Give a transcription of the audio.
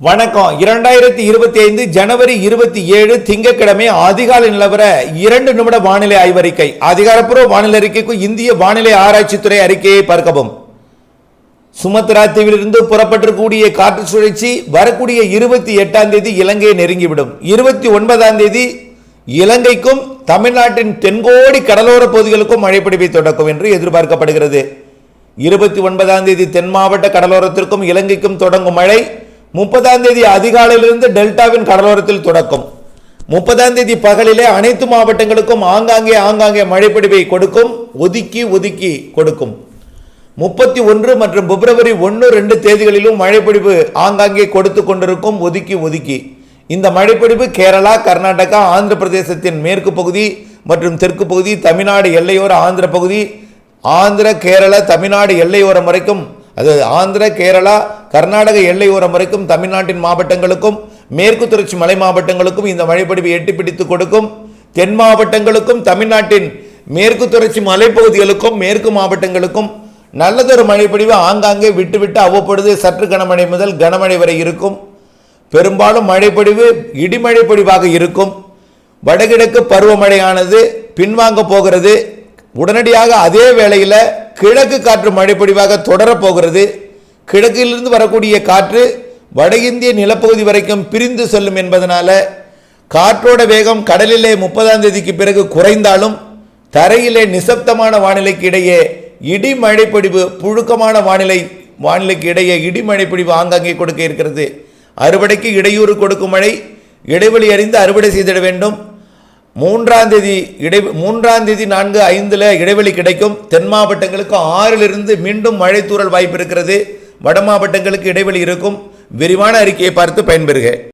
வணக்கம். இரண்டாயிரத்தி இருபத்தி ஐந்து ஜனவரி இருபத்தி ஏழு திங்கட்கிழமை அதிகாலை நிலவர இரண்டு நிமிட வானிலை ஆய்வறிக்கை. அதிகாரப்பூர்வ வானிலை அறிக்கைக்கு இந்திய வானிலை ஆராய்ச்சித்துறை அறிக்கையை பார்க்கவும். சுமத்ரா தீவிலிருந்து புறப்பட்டிருக்கக்கூடிய காற்று சுழற்சி வரக்கூடிய இருபத்தி எட்டாம் தேதி இலங்கையை நெருங்கிவிடும். இருபத்தி ஒன்பதாம் தேதி இலங்கைக்கும் தமிழ்நாட்டின் தென்கோடி கடலோர பகுதிகளுக்கும் மழைப்பிடிப்பை தொடக்கும் என்று எதிர்பார்க்கப்படுகிறது. இருபத்தி ஒன்பதாம் தேதி தென் மாவட்ட கடலோரத்திற்கும் இலங்கைக்கும் தொடங்கும் மழை. முப்பதாம் தேதி அதிகாலையிலிருந்து டெல்டாவின் கடலோரத்தில் தொடக்கும். முப்பதாம் தேதி பகலிலே அனைத்து மாவட்டங்களுக்கும் ஆங்காங்கே ஆங்காங்கே மழைப்பிடிவை கொடுக்கும் ஒதுக்கி ஒதுக்கி கொடுக்கும். முப்பத்தி ஒன்று மற்றும் பிப்ரவரி ஒன்று ரெண்டு தேதிகளிலும் மழைப்பிடிவு ஆங்காங்கே கொடுத்து கொண்டிருக்கும் ஒதுக்கி ஒதுக்கி. இந்த மழைப்பிடிவு கேரளா கர்நாடகா ஆந்திர பிரதேசத்தின் மேற்கு பகுதி மற்றும் தெற்கு பகுதி தமிழ்நாடு எல்லையோர ஆந்திர பகுதி ஆந்திர கேரள தமிழ்நாடு எல்லையோரம் வரைக்கும் அது ஆந்திர கேரளா கர்நாடக எல்லையோரம் வரைக்கும் தமிழ்நாட்டின் மாவட்டங்களுக்கும் மேற்கு தொடர்ச்சி மலை மாவட்டங்களுக்கும் இந்த மழைப்பிடிப்பு எட்டி பிடித்து கொடுக்கும். தென் மாவட்டங்களுக்கும் தமிழ்நாட்டின் மேற்கு தொடர்ச்சி மலைப்பகுதிகளுக்கும் மேற்கு மாவட்டங்களுக்கும் நல்லதொரு மழைப்பொழிவு ஆங்காங்கே விட்டுவிட்டு அவ்வப்பொழுது சற்று கனமழை முதல் கனமழை வரை இருக்கும். பெரும்பாலும் மழைப்பொழிவு இடிமழை பொழிவாக இருக்கும். வடகிழக்கு பருவமழையானது பின்வாங்க போகிறது. உடனடியாக அதே வேளையில் கிழக்கு காற்று மழைப்பொழிவாக தொடரப் போகிறது. கிழக்கிலிருந்து வரக்கூடிய காற்று வட இந்திய நிலப்பகுதி வரைக்கும் பிரிந்து செல்லும் என்பதனால காற்றோட வேகம் கடலிலே முப்பதாம் தேதிக்கு பிறகு குறைந்தாலும் தரையிலே நிசப்தமான வானிலைக்கு இடையே இடி மழைப்பொழிவு புழுக்கமான வானிலை வானிலைக்கு இடையே இடி மழைப்பொழிவு ஆங்காங்கே கொடுக்க இருக்கிறது. அறுவடைக்கு இடையூறு கொடுக்கும் மழை இடைவெளி அறிந்து அறுவடை செய்திட வேண்டும். மூன்றாம் தேதி இடை மூன்றாம் தேதி நான்கு ஐந்தில் இடைவெளி கிடைக்கும். தென் மாவட்டங்களுக்கு ஆறிலிருந்து மீண்டும் மழை தூறல் வாய்ப்பு இருக்கிறது. வட மாவட்டங்களுக்கு இடைவெளி இருக்கும். விரிவான அறிக்கையை பார்த்து பயன்பெறுக.